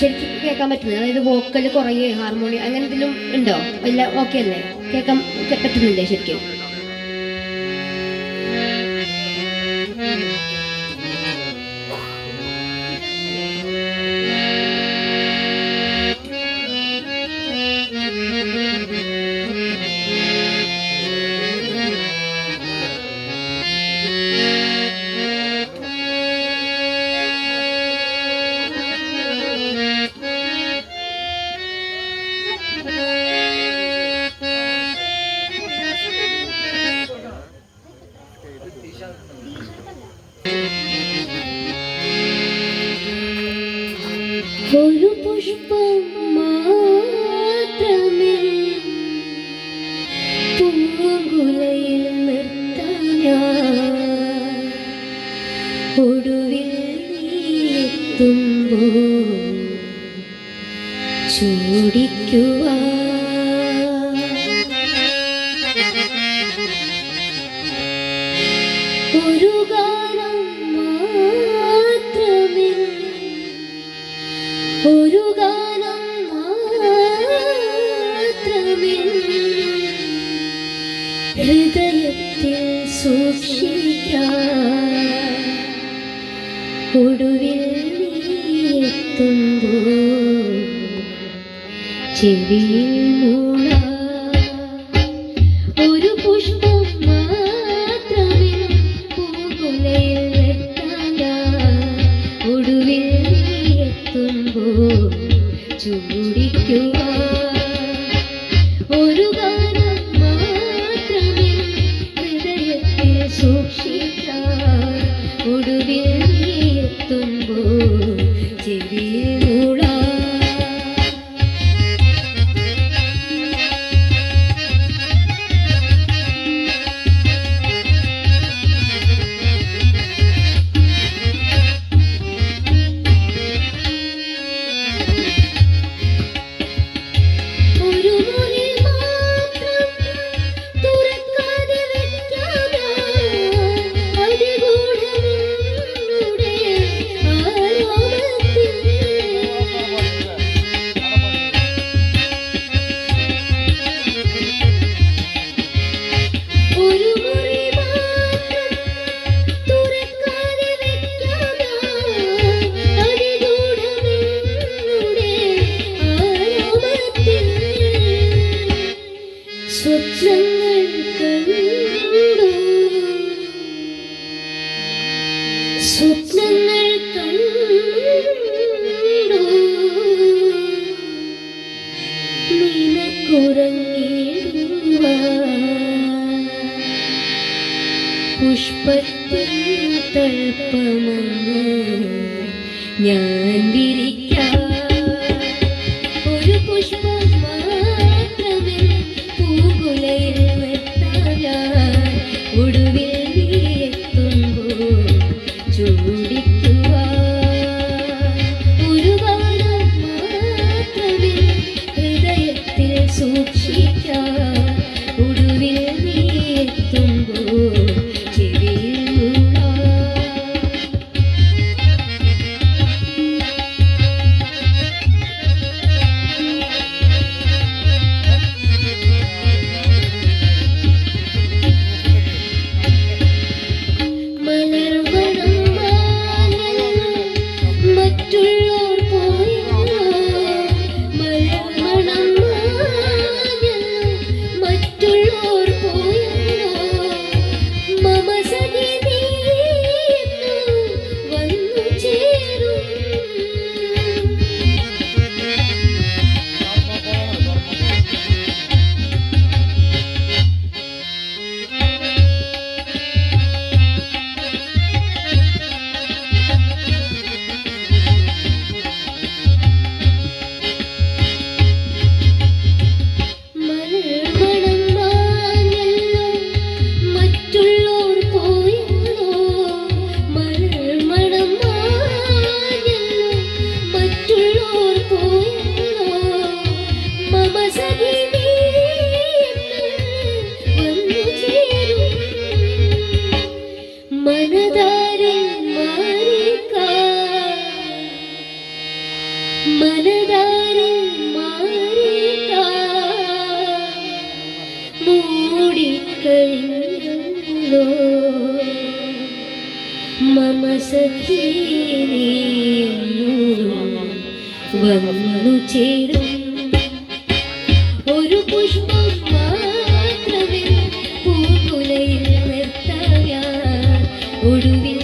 ശരിക്കും കേൾക്കാൻ പറ്റുന്നത്? അതായത് വോക്കൽ കുറയേ ഹാർമോണിയം അങ്ങനെ എന്തെങ്കിലും ഉണ്ടോ? ഇല്ല ഓക്കെ അല്ലേ? കേൾക്കാൻ പറ്റുന്നില്ലേ ശരിക്കും? ഒരു പുഷ്പം മാത്രമേ പൂങ്കുലയിൽ നിർത്താൻ ഞാൻ ഒടുവിൽ നീയെത്തുമ്പോൾ ചൂടിക്കുവാൻ ഒരു ഹൃദയത്തിൽ സൂക്ഷിക്കാൻ ഒടുവിൽ നീയെത്തുമ്പോൾ ചെവിയിൽ തൽപ്പമങ്ങ് ഞാൻ വിരിക്കാം ഒരു പുഷ്പം മാത്രമേ പൂകുലയിൽ വെട്ടാൻ ഒടുവിൽ നീ എത്തുമ്പോൾ ചൂടിക്കുവാൻ ഒരു ഗാനം മാത്രമേ ഹൃദയത്തിൽ സൂക്ഷിക്കാൻ കഴിഞ്ഞു മമ സഖീ വന്നു ചേരും. ഒരു പുഷ്പം മാത്രമേ പൂക്കുലയിൽ നിർത്തയാ ഒടുവിൽ